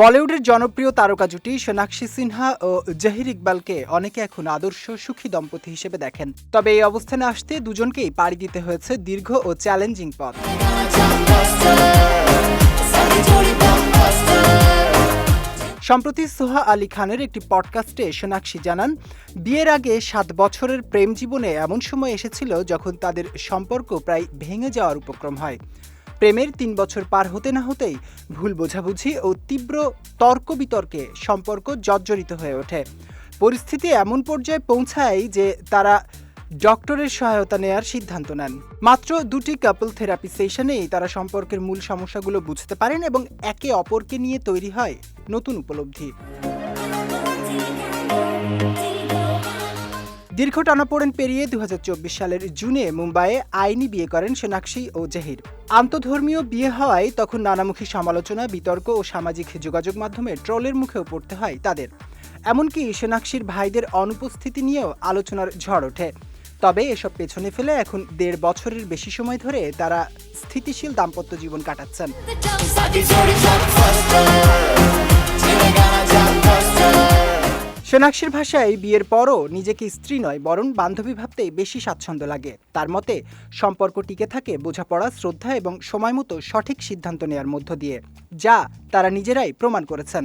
বলিউডের জনপ্রিয় তারকা জুটি সোনাক্ষী সিনহা ও জাহির ইকবালকে অনেকে এখন আদর্শ সুখী দম্পতি হিসেবে দেখেন। তবে এই অবস্থানে আসতে দুজনকেই পাড়ি দিতে হয়েছে দীর্ঘ ও চ্যালেঞ্জিং পথ। সম্প্রতি সোহা আলী খানের একটি পডকাস্টে সোনাক্ষী জানান, বিয়ের আগে সাত বছরের প্রেম জীবনে এমন সময় এসেছিল যখন তাদের সম্পর্ক প্রায় ভেঙে যাওয়ার উপক্রম হয়। প্রেমের তিন বছর পার হতে না হতেই ভুল বোঝাবুঝি ও তীব্র তর্ক বিতর্কে সম্পর্ক জর্জরিত হয়ে ওঠে। পরিস্থিতি এমন পর্যায়ে পৌঁছায় যে তারা ডক্টরের সহায়তা নেয়ার সিদ্ধান্ত নেন। মাত্র দুটি কাপল থেরাপি সেশনেই তারা সম্পর্কের মূল সমস্যাগুলো বুঝতে পারেন এবং একে অপরকে নিয়ে তৈরি হয় নতুন উপলব্ধি। দীর্ঘ টানাপোড়েন পেরিয়ে দু হাজার চব্বিশ সালের জুনে মুম্বাইয়ে আইনি বিয়ে করেন সোনাক্ষী ও জাহির আন্তধর্মীয় বিয়ে হওয়ায় তখন নানামুখী সমালোচনা বিতর্ক ও সামাজিক যোগাযোগ মাধ্যমে ট্রলের মুখেও পড়তে হয় তাদের এমনকি সোনাক্ষীর ভাইদের অনুপস্থিতি নিয়েও আলোচনার ঝড় ওঠে তবে এসব পেছনে ফেলে এখন দেড় বছরের বেশি সময় ধরে তারা স্থিতিশীল দাম্পত্য জীবন কাটাচ্ছেন সোনাক্ষীর ভাষায় বিয়ের পরও নিজেকে স্ত্রী নয়, বরং বান্ধবী ভাবতে বেশি স্বাচ্ছন্দ্য লাগে। তার মতে, সম্পর্ক টিকে থাকে বোঝাপড়া, শ্রদ্ধা এবং সময় মতো সঠিক সিদ্ধান্ত নেওয়ার মধ্য দিয়ে, যা তারা নিজেরাই প্রমাণ করেছেন।